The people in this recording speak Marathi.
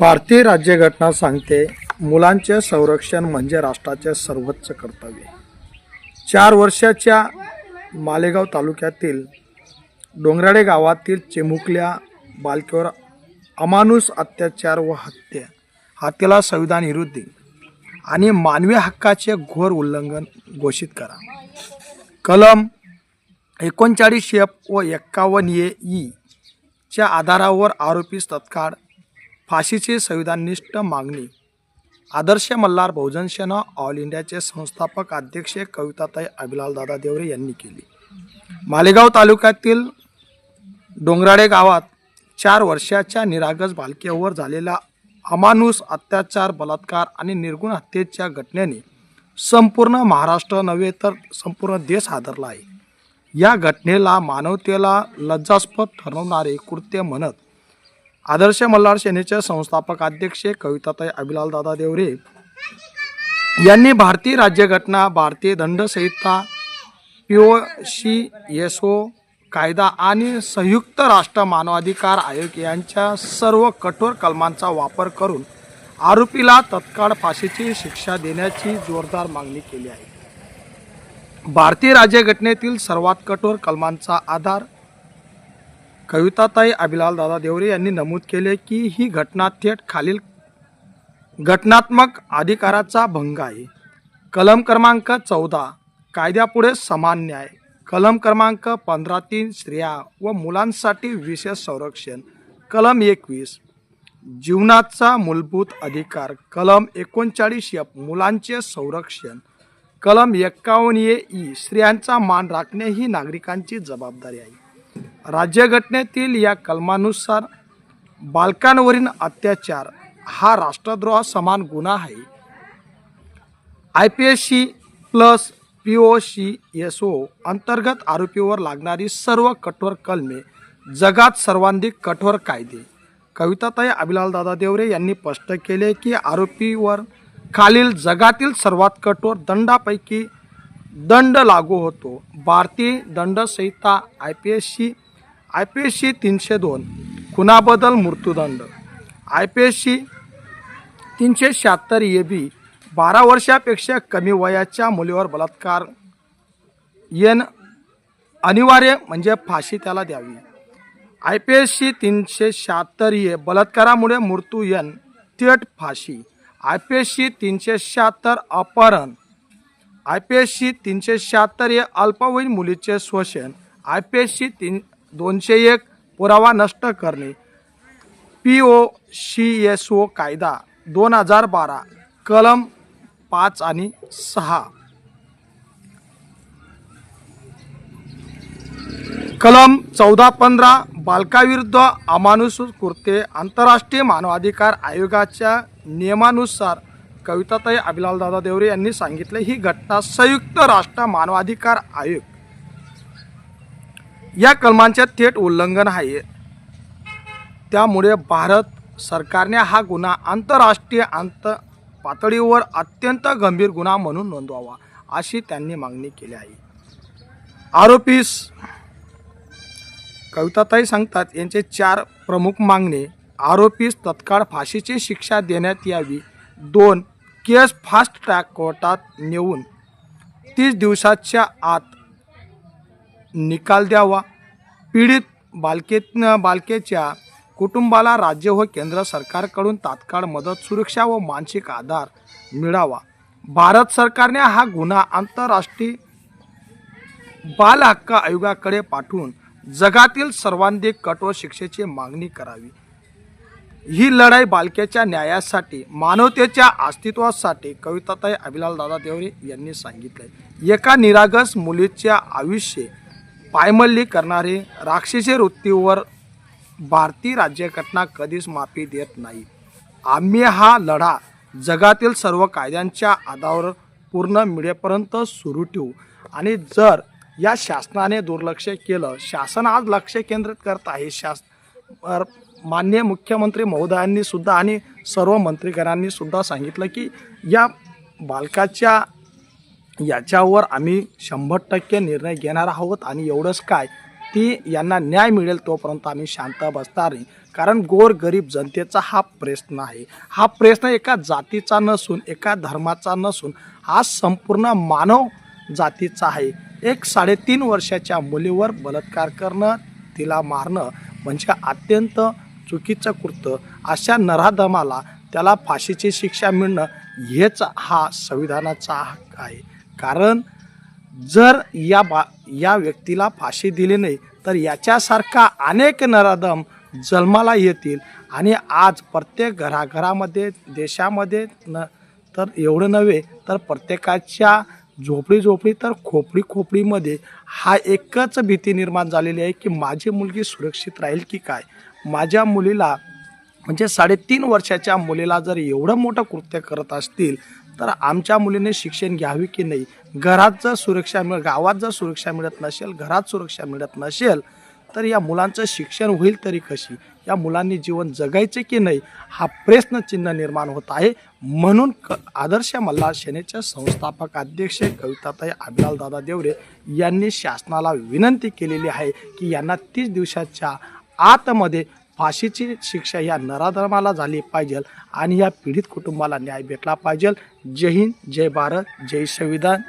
भारतीय राज्यघटना सांगते मुलांचे संरक्षण म्हणजे राष्ट्राचे सर्वोच्च कर्तव्य. चार वर्षाच्या मालेगाव तालुक्यातील डोंगराडे गावातील चिमुकल्या बालकीवर अमानुष अत्याचार व हत्या हत्येला संविधान विरुद्ध आणि मानवी हक्काचे घोर उल्लंघन घोषित करा. कलम एकोणचाळीस एफ व एक्कावन्न ए ई च्या आधारावर आरोपीस तत्काळ फाशीची संविधाननिष्ठ मागणी. आदर्श मल्हार बहुजन सेना ऑल इंडियाचे संस्थापक अध्यक्ष कविताताई अभिलाल दादा देवरे यांनी केली. मालेगाव तालुक्यातील डोंगराडे गावात चार वर्षाच्या निरागस बालकेवर झालेला अमानुष अत्याचार बलात्कार आणि निर्गुण हत्येच्या घटनेने संपूर्ण महाराष्ट्र नव्हे तर संपूर्ण देश हादरला आहे. या घटनेला मानवतेला लज्जास्पद ठरवणारे कृत्य म्हणत आदर्श मल्हार सेनेचे संस्थापक अध्यक्ष कविताताई अभिलाल दादा देवरे यांनी भारतीय राज्यघटना भारतीय दंडसंहिता P O C S O कायदा आणि संयुक्त राष्ट्र मानवाधिकार आयोग यांच्या सर्व कठोर कलमांचा वापर करून आरोपीला तत्काळ फाशीची शिक्षा देण्याची जोरदार मागणी केली आहे. भारतीय राज्यघटनेतील सर्वात कठोर कलमांचा आधार कविताताई अभिलाल दादा देवरे यांनी नमूद केले की ही घटना थेट खालील घटनात्मक अधिकाराचा भंग आहे. कलम क्रमांक चौदा कायद्यापुढे समान न्याय. कलम क्रमांक पंधरा तीन स्त्रिया व मुलांसाठी विशेष संरक्षण. कलम एकवीस जीवनाचा मूलभूत अधिकार. कलम एकोणचाळीस एफ मुलांचे संरक्षण. कलम एक्कावन्न ए ई स्त्रियांचा मान राखणे ही नागरिकांची जबाबदारी आहे. राज्यघटनेतील या कलमानुसार बालकांवरील अत्याचार हा राष्ट्रद्रोह समान गुन्हा आहे. I P S C plus P O C S O अंतर्गत आरोपीवर लागणारी सर्व कठोर कलमे जगात सर्वाधिक कठोर कायदे कविताताई अभिलाल दादा देवरे यांनी स्पष्ट केले की आरोपीवर खालील जगातील सर्वात कठोर दंडापैकी दंड लागू होतो. भारतीय दंडसंहिता I P S C I P S C तीनशे दोन खुनाबद्दल मृत्यूदंड. आय पी एस सी तीनशे शहात्तर ए बी बारा वर्षापेक्षा कमी वयाच्या मुलीवर बलात्कार. येण अनिवार्य म्हणजे फाशी त्याला द्यावी. आय पी एस सी तीनशे शहात्तर ए बलात्कारामुळे मृत्यू येण थेट फाशी. आय पी एस सी तीनशे शहात्तर अपहरण. आय पी एस सी तीनशे शहात्तर हे अल्पवयीन मुलीचे शोषण. आय पी एस सी तीन दोनशे एक पुरावा नष्ट करणे. P O C S O कायदा दोन हजार बारा कलम पाच आणि सहा. कलम चौदा पंधरा बालकाविरुद्ध अमानुष कृत्ये आंतरराष्ट्रीय मानवाधिकार आयोगाच्या नियमानुसार कविताताई अभिलाल दादा देवरे यांनी सांगितले ही घटना संयुक्त राष्ट्र मानवाधिकार आयोग. या कलमांचे थेट उल्लंघन आहे. त्यामुळे भारत सरकारने हा गुन्हा आंतरराष्ट्रीय आंत पातळीवर अत्यंत गंभीर गुन्हा म्हणून नोंदवावा अशी त्यांनी मागणी केली आहे. आरोपीस कविताताई सांगतात यांचे चार प्रमुख मागणे आरोपीस तत्काळ फाशीची शिक्षा देण्यात यावी दोन केस फास्ट ट्रॅक कोर्टात नेऊन तीस दिवसाच्या आत निकाल द्यावा. पीडित बालकेत बालकेच्या कुटुंबाला राज्य व केंद्र सरकारकडून तात्काळ मदत सुरक्षा व मानसिक आधार मिळावा. भारत सरकारने हा गुन्हा आंतरराष्ट्रीय बाल हक्क आयोगाकडे पाठवून जगातील सर्वाधिक कठोर शिक्षेची मागणी करावी. ही लढाई बालकेच्या न्यायासाठी मानवतेच्या अस्तित्वासाठी कविताताई अभिलाल दादा देवरे यांनी सांगितले एका निरागस मुलीच्या आयुष्य पायमल्ली करणारे राक्षसी वृत्तीवर भारतीय राज्यघटना कधीच माफी देत नाही. आम्ही हा लढा जगातील सर्व कायद्यांच्या आधारावर पूर्ण मिळेपर्यंत सुरू ठेवू. आणि जर या शासनाने दुर्लक्ष केलं शासन आज लक्ष केंद्रित करत आहे शास मान्य माननीय मुख्यमंत्री महोदयांनी सुद्धा आणि सर्व मंत्रीगणांनी सुद्धा सांगितलं की या बालकाच्या याच्यावर आम्ही शंभर टक्के निर्णय घेणार आहोत आणि एवढंच काय ती यांना न्याय मिळेल तोपर्यंत आम्ही शांत बसणार नाही. कारण गोर गरीब जनतेचा हा प्रश्न आहे. हा प्रश्न एका जातीचा नसून एका धर्माचा नसून हा संपूर्ण मानव जातीचा आहे. एक साडेतीन वर्षाच्या मुलीवर बलात्कार करणं तिला मारणं म्हणजे अत्यंत चुकीचं कृत्य अशा नराधमाला त्याला फाशीची शिक्षा मिळणं हेच हा संविधानाचा हक्क आहे. कारण जर या बा या व्यक्तीला फाशी दिली नाही तर याच्यासारखा अनेक नराधम जन्माला येतील आणि आज प्रत्येक घराघरामध्ये देशामध्ये न तर एवढं नव्हे तर प्रत्येकाच्या झोपडी झोपडी तर खोपडी खोपडीमध्ये हा एकच भीती निर्माण झालेली आहे की माझी मुलगी सुरक्षित राहील की काय? माझ्या मुलीला म्हणजे साडेतीन वर्षाच्या मुलीला जर एवढं मोठं कृत्य करत असतील तर आमच्या मुलीने शिक्षण घ्यावे की नाही? घरात जर सुरक्षा मिळ गावात जर सुरक्षा मिळत नसेल घरात सुरक्षा मिळत नसेल तर या मुलांचं शिक्षण होईल तरी कशी? या मुलांनी जीवन जगायचे की नाही? हा प्रश्नचिन्ह निर्माण होत आहे. म्हणून क आदर्श मल्हार सेनेचे संस्थापक अध्यक्ष कविताताई अभिलाल देवरे यांनी शासनाला विनंती केलेली आहे की यांना तीस दिवसाच्या आतमध्ये फाशीची शिक्षा या नराधर्माला झाली पाहिजे आणि या पीडित कुटुंबाला न्याय भेटला पाहिजे. जय हिंद जय भारत जय संविधान.